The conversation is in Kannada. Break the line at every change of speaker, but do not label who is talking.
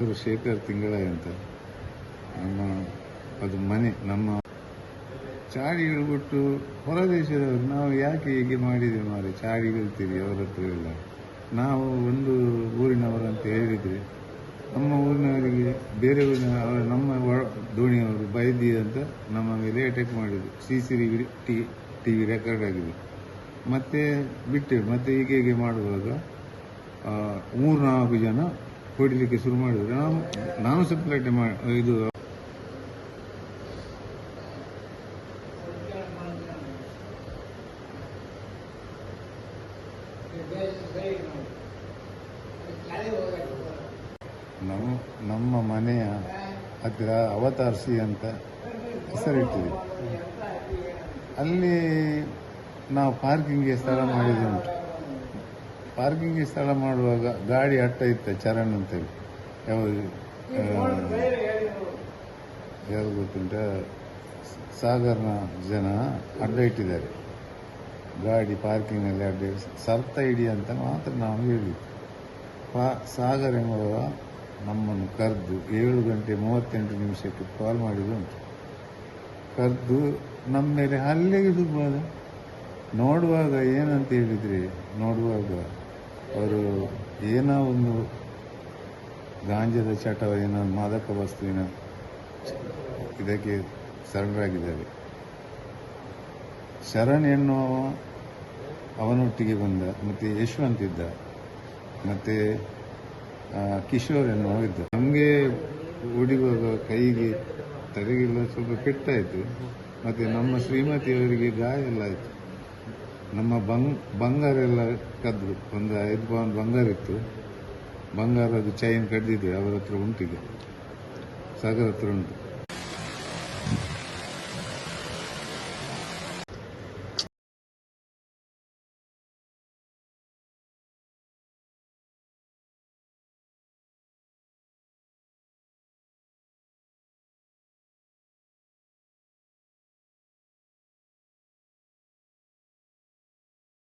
ಇವರು ಶೇಖರ್ ತಿಂಗಳ ಅಂತ. ನಮ್ಮ ಅದು ಮನೆ, ನಮ್ಮ ಚಾಡಿ ಹೇಳ್ಬಿಟ್ಟು ಹೊರದೇಶದವರು ನಾವು ಯಾಕೆ ಹೀಗೆ ಮಾಡಿದೆ ಮಾರೆ? ಚಾಡಿ ಹೇಳ್ತೀವಿ ಅವರ ಹತ್ರ ಎಲ್ಲ. ನಾವು ಒಂದು ಊರಿನವರಂತ ಹೇಳಿದ್ರೆ, ನಮ್ಮ ಊರಿನವರಿಗೆ ಬೇರೆ ಊರಿನ ಅವರು, ನಮ್ಮ ದೋಣಿಯವರು ಬೈದಿ ಅಂತ ನಮ್ಮ ಮೇಲೆ ಅಟ್ಯಾಕ್ ಮಾಡಿದ್ರು. C C T T V record ಆಗಿದೆ. ಮತ್ತೆ ಬಿಟ್ಟೆ, ಮತ್ತೆ ಹೀಗೆ ಹೀಗೆ ಮಾಡುವಾಗ ಮೂರು ನಾಲ್ಕು ಜನ ಹೊಡಿಲಿಕ್ಕೆ ಶುರು ಮಾಡಿದ್ರು. ನಾನು ನಾನು ಸಪ್ಲೈಟೆ ಇದು ನಮ್ಮ ನಮ್ಮ ಮನೆಯ ಹತ್ತಿರ ಅವತಾರ್ಸಿ ಅಂತ ಹೆಸರಿಟ್ಟಿದೆ ಅಲ್ಲಿ ನಾವು ಪಾರ್ಕಿಂಗ್ಗೆ ಸ್ಥಳ ಮಾಡಿದ್ದುಂಟು ಪಾರ್ಕಿಂಗ್ಗೆ ಸ್ಥಳ ಮಾಡುವಾಗ ಗಾಡಿ ಅಟ್ಟ ಇತ್ತ ಚರಣ್ ಅಂತೇಳಿ. ಯಾವುದು? ಆ, ಯಾವುದು ಗೊತ್ತುಂಟ? ಸಾಗರ್ನ ಜನ ಅಡ್ಡ ಇಟ್ಟಿದ್ದಾರೆ. ಗಾಡಿ ಪಾರ್ಕಿಂಗಲ್ಲಿ ಅಡ್ಡ ಸರ್ತ ಇಡಿ ಅಂತ ಮಾತ್ರ ನಾವು ಹೇಳಿ ಪಾ ಸಾಗರ್ ಎಂಬುವ ನಮ್ಮನ್ನು ಕರೆದು ಏಳು ಗಂಟೆ ಮೂವತ್ತೆಂಟು ನಿಮಿಷಕ್ಕೆ ಕಾಲ್ ಮಾಡಿದುಂಟು ಕರೆದು ನಮ್ಮ ಮೇಲೆ ಹಲ್ಲೆಗೆ ಶುರುವಾದ ನೋಡುವಾಗ ಏನಂತ ಹೇಳಿದರೆ ನೋಡುವಾಗ ಅವರು ಏನೋ ಒಂದು ಗಾಂಜದ ಚಟವ ಏನೋ ಮಾದಕ ವಸ್ತುವಿನ ಇದಕ್ಕೆ ಸರಣರಾಗಿದ್ದಾರೆ ಶರಣ್ ಎನ್ನುವ ಅವನೊಟ್ಟಿಗೆ ಬಂದ, ಮತ್ತೆ ಯಶವಂತ್ ಇದ್ದ ಮತ್ತೆ ಕಿಶೋರ್ ಎನ್ನುವ ಇದ್ದ. ನಮಗೆ ಹುಡುಗ ಕೈಗೆ ತಲೆಗೆಲ್ಲ ಸ್ವಲ್ಪ ಪೆಟ್ಟಾಯಿತು ಮತ್ತೆ ನಮ್ಮ ಶ್ರೀಮತಿಯವರಿಗೆ ಗಾಯ ಎಲ್ಲ ಆಯಿತು. ನಮ್ಮ ಬಂಗ್ ಬಂಗಾರ ಎಲ್ಲ ಕದ್ದು ಒಂದು ಐದು ಪೌಂಡ್ ಬಂಗಾರ ಇತ್ತು. ಬಂಗಾರದ ಚೈನ್ ಕಡ್ದಿದ್ದೆ ಅವರ ಹತ್ರ ಉಂಟಿದೆ. ಸಾಗರ ಹತ್ರ ಉಂಟು.